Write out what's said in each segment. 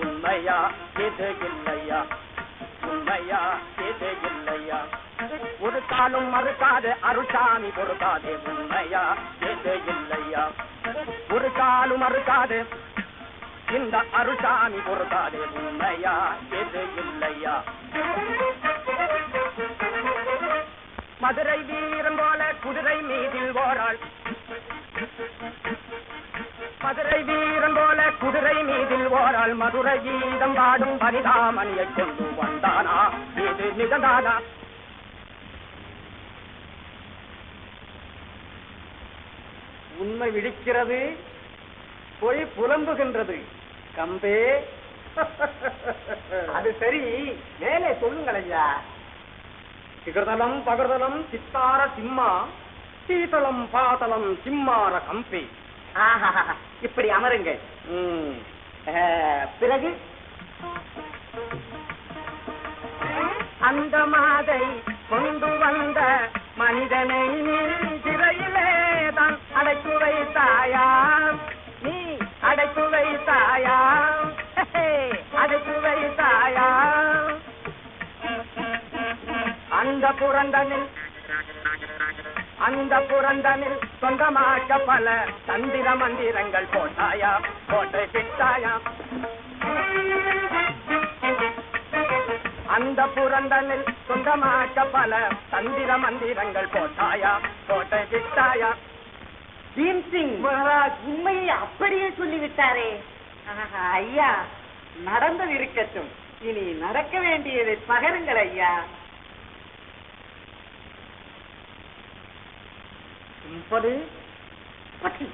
உண்மையா இது இல்லையா? உண்மையா இது இல்லையா? ஒரு காலும் மறுக்காது அருசாமி பொறுக்காது உண்மையா இது இல்லையா? ஒரு காலும் மறுக்காது இந்த அருசாமி பொறுக்காது உண்மையா இது இல்லையா? குதிரை மீதில் ஓராள். மதுரை வீரன் போல குதிரை மீதில் ஓராள். மதுரை கீதம் பாடும் வனிதாமணியை கொண்டு வந்தானா? இது நிகழ்ந்தானா? உண்மை விழிக்கிறது பொய் புலம்புகின்றது. கம்பே. அது சரி மேலே சொல்லுங்கள் ஐயா. சிகர்தலம் பகர்தலம் சித்தார சிம்மா. சீதளம் பாதளம் சிம்மார கம்பே. இப்படி அமருங்க பிறகு? அந்த மாதை கொண்டு வந்த மனிதனை சிறையிலே தான் அடைத்து வைத்தாயா நீ அடைத்து வைத்தாயா அடைத்து வைத்தாயா அந்த புரந்தனில் அந்த புரந்தனில் சொந்தமாக்க பல தந்திர மந்திரங்கள் போட்டாயா? போட்டு விட்டாயா அந்த புரந்தனில் சொந்தமாக்க பல தந்திர மந்திரங்கள் போட்டாயா? போட்டு விட்டாயா பீம் சிங் மகாராஜ் உண்மையை அப்படியே சொல்லிவிட்டாரே. ஐயா நடந்தது இருக்கட்டும். இனி நடக்க வேண்டியதை பகருங்கள் ஐயா. இப்படி பட்டி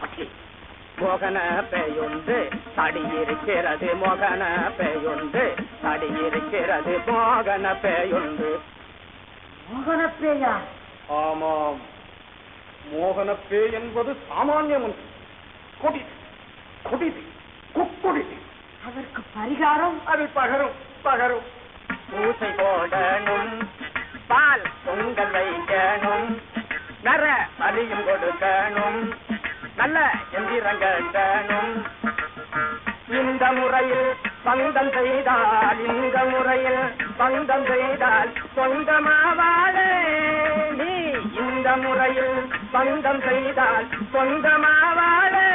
பட்டி மோகன பெயுண்டு. தடி இருக்கிறது மோகன பெயுண்டு. தடி இருக்கிறது மோகன பெயுண்டு. மோகனப்பேயா ஆமாம். மோகனப்பே என்பது சாமானியம் ஒன்று கொடிது கொடிது. குக்கொடிது. அதற்கு பரிகாரம்? அது பகரும். பகரும். பூசை போடணும் நர கொடுக்கணும். நல்ல எந்திரம் கட்டணும் இந்த முறையில் பந்தம் செய்தால் இந்த முறையில் பந்தம் செய்தால் சொந்தமாவாளே நீ இந்த முறையில் பந்தம் செய்தால் சொந்தமாவாளே